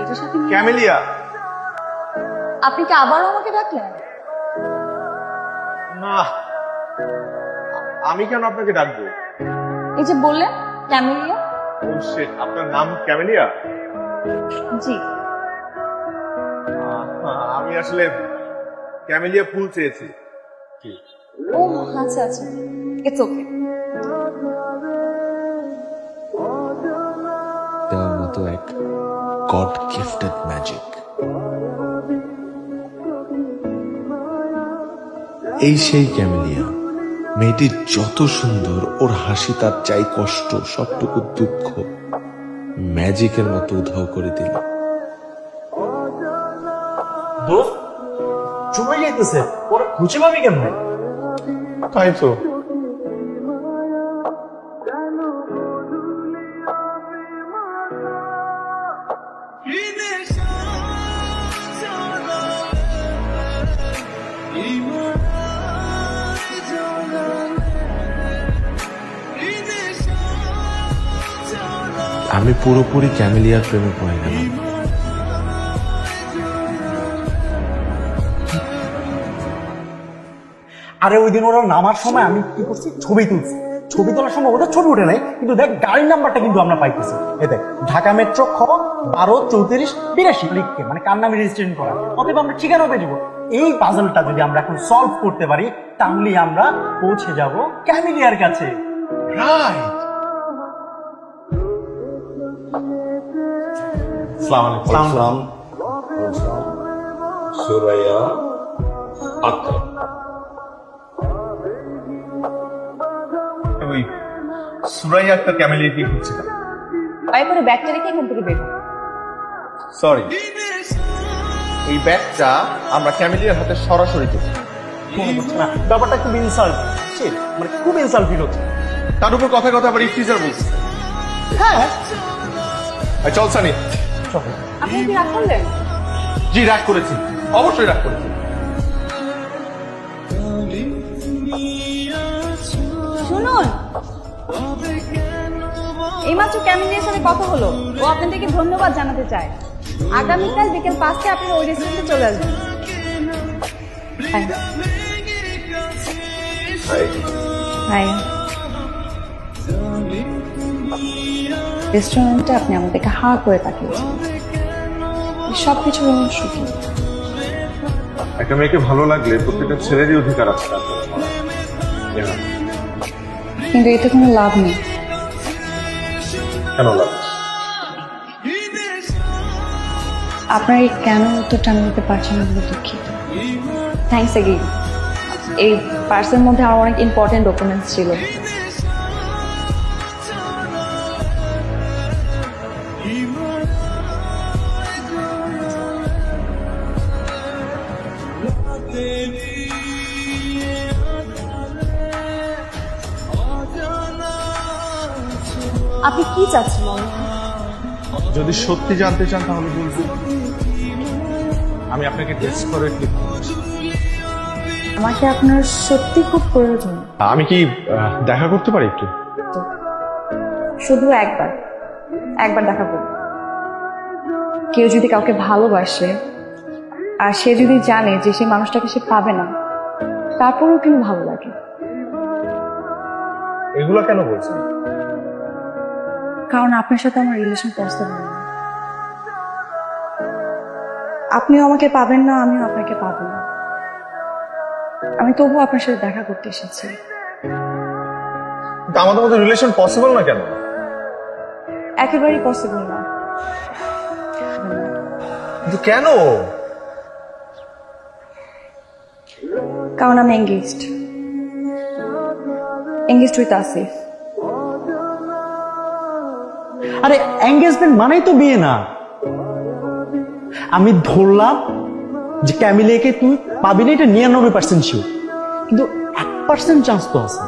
এটার সাথে ক্যামেলিয়া। আপনি কি আবারও আমাকে ডাকলেন? না। আমি কেন আপনাকে ডাকবো? এই যে বললেন ক্যামেলিয়া। আপনার নাম ক্যামেলিয়া? জি। আমি আসলে ক্যামেলিয়া ফুল চেয়েছি। ও আচ্ছা আচ্ছা। ইটস ওকে দেওয়ার মতো এক গড গিফটেড ম্যাজিক এই সেই ক্যামেলিয়া মেয়েটি যত সুন্দর ওর হাসি তার চাই কষ্ট সবটুকু দুঃখ ম্যাজিকের মতো উধাও করে দিল। চলে যাইতেছে ওরা খুঁজে পাবি কেমনে? তাই তো। আমি পুরোপুরি ক্যামেলিয়ার প্রেমে পড়ে গেলাম। আরে ওই দিন ওরা নামার সময় আমি কি করছি? ছবি তুলছি। ছবি তোলার সময় ওদের ছবি উঠে নাই কিন্তু দেখ গাড়ির নাম্বারটা কিন্তু আমরা পাইতেছি। এ দেখ ঢাকা মেট্রো খ বারো চৌত্রিশ বিরাশি লিখকে মানে কার নামে রেজিস্ট্রেশন করা? অতএব আমরা ঠিকানা পেয়ে যাব। এই পাজলটা যদি আমরা এখন সলভ করতে পারি তাহলেই আমরা পৌঁছে যাব ক্যামিলিয়ার কাছে। রাইট সুরাইয়া ওই সুরাইয়া একটা ক্যামেলিয়া কি খুঁজছিলাম দয়া করে ব্যাগটা রেখে এখান থেকে বের সরি এই ব্যাগটা আমরা ক্যামেলিয়ার হাতে সরাসরি ব্যাপারটা খুব ইনসাল্ট মানে খুব ইনসাল্ট ফিল হচ্ছে। তার উপর কথা কথা আবার ইফটিজার বলছে। হ্যাঁ। চল সানি। চলো আপনি কি রাগ করলেন? জি রাগ করেছি। অবশ্যই রাগ করেছি। শুনুন। এইমাত্র ক্যামিলিয়ার সাথে কথা হলো। ও আপনাদেরকে ধন্যবাদ জানাতে চায়। আগামীকাল বিকেল পাঁচটায় আপনারা ওই রেস্টুরেন্টে চলে আসবেন। হাই রেস্টুরেন্টে আপনি আমাদেরকে হা করে তাকিয়েছেন সব কিছু সুখী। একটা মেয়েকে ভালো লাগলে প্রত্যেকটা ছেলেরই অধিকার আছে। Yeah. কিন্তু এতে কোনো লাভ নেই। কেন লাগে আপনার এই কেন উত্তরটা আমি দিতে পারছি না বলে দুঃখিত। থ্যাংকস এগেইন এই পার্সের মধ্যে আমার অনেক ইম্পর্টেন্ট ডকুমেন্টস ছিল। আপনি কি চাচ্ছেন? যদি সত্যি জানতে চান তাহলে বলব। আমি আপনাকে টেস্ট করে করছি। আমাকে আপনার সত্যি খুব প্রয়োজন। আমি কি দেখা করতে পারি একটু? শুধু একবার একবার দেখা করুন। কেউ যদি কাউকে ভালোবাসে আর সে যদি জানে যে সেই মানুষটাকে সে পাবে না তারপরেও কিন্তু ভালো লাগে? এগুলো কেন বলছেন? কারণ আপনার সাথে আমার রিলেশন পসিবল না। আপনিও আমাকে পাবেন না আমিও আপনাকে পাবো না। আমি তবুও আপনার সাথে দেখা করতে এসেছি। কিন্তু আমাদের মধ্যে রিলেশন পসিবল না কেন? একেবারেই পসিবল না। কিন্তু কেন? কারণ আমি এঙ্গেজড এঙ্গেজড উইথ আসিফ আরে এঙ্গেজমেন্ট মানেই তো বিয়ে না। আমি ধরলাম যে ক্যামিলিয়াকে তুই পাবি না এটা নিরানব্বই পার্সেন্ট শিওর কিন্তু এক পার্সেন্ট চান্স তো আছে।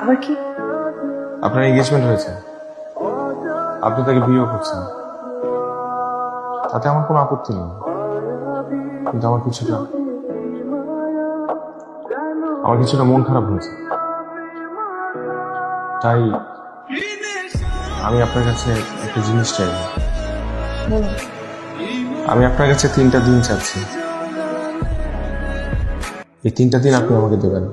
আবার কি? আপনার এঙ্গেজমেন্ট হয়েছে। আপনি তাকে বিয়ে করছেন। তাতে আমার কোনো আপত্তি নেই। কিন্তু আমার কিছুটা আমার কিছুটা মন খারাপ হয়েছে। তাই আমি আপনার কাছে একটা জিনিস চাই। আমি আপনার কাছে তিনটা দিন চাচ্ছি। এই তিনটা দিন আপনি আমাকে দেবেন।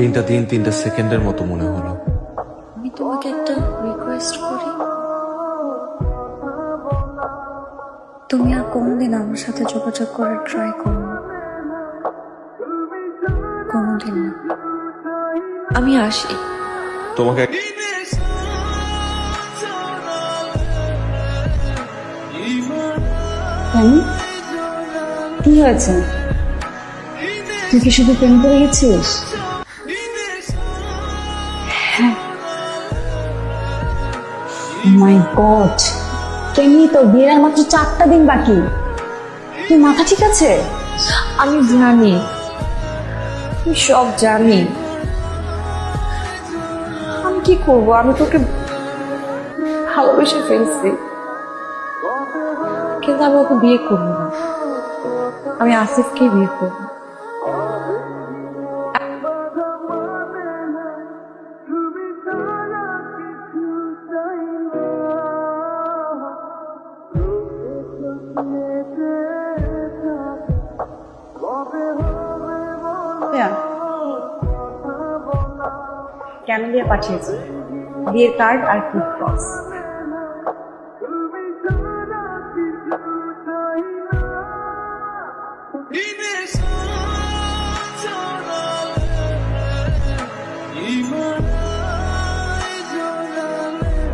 তিনটা দিন তিনটা সেকেন্ডের মতো মনে হলো। আমি তোমাকে একটা রিকোয়েস্ট করি। তুমি আর কোনদিন আমার সাথে যোগাযোগ করার ট্রাই করো। কোনোদিন না। আমি আসি। তোমাকে কেন কি হয়েছে? তুই কি শুধু প্রেম করে গেছিস? My God. কেমনি তো বিয়ের মাত্র চারটা দিন বাকি। তুই মাথা ঠিক আছে? আমি জানি। আমি সব জানি। আমি কি করব? আমি তোকে ভালোবেসে ফেলছি। কিন্তু আমি ওকে বিয়ে করব না। আমি আসিফকে বিয়ে করব। দিয়ে পাঠিয়েছি? বিয়ের কার্ড আর ক্রস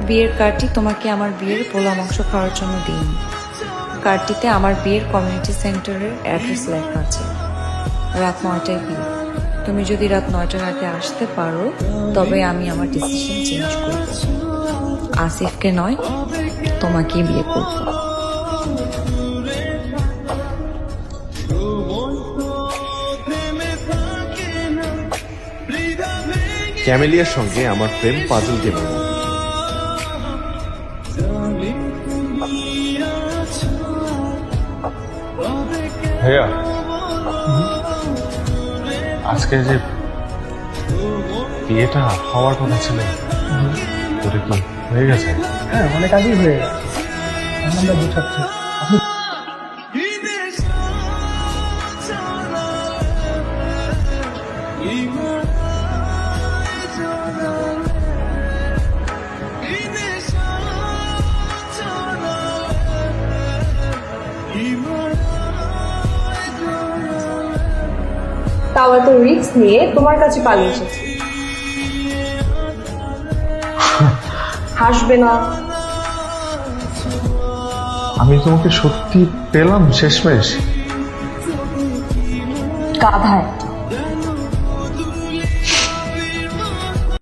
বিয়ের কার্ডটি তোমাকে আমার বিয়ের পোলা মাংস খাওয়ার জন্য দিইনি। কার্ডটিতে আমার বিয়ের কমিউনিটি সেন্টারের অ্যাড্রেস লেখা আছে। রাত নয়টায় বিয়ে তুমি যদি রাত নয়টার আগে আসতে পারো তবে আমি আমার ডিসিশন চেঞ্জ করব। আসিফকে নয় তোমাকেই বিয়ে করব। ক্যামেলিয়ার সঙ্গে আমার প্রেম পাজল মতো ভাইয়া আজকে যে বিয়েটা হওয়ার কথা ছিল হয়ে গেছে। হ্যাঁ অনেক আগেই হয়ে গেছে। আমরা বোঝাচ্ছি। আপনি এত রিস্ক নিয়ে তোমার কাছে পালিয়ে এসেছি। হাসবে না। আমি তোমাকে সত্যি পেলাম শেষমেশ। গাধায়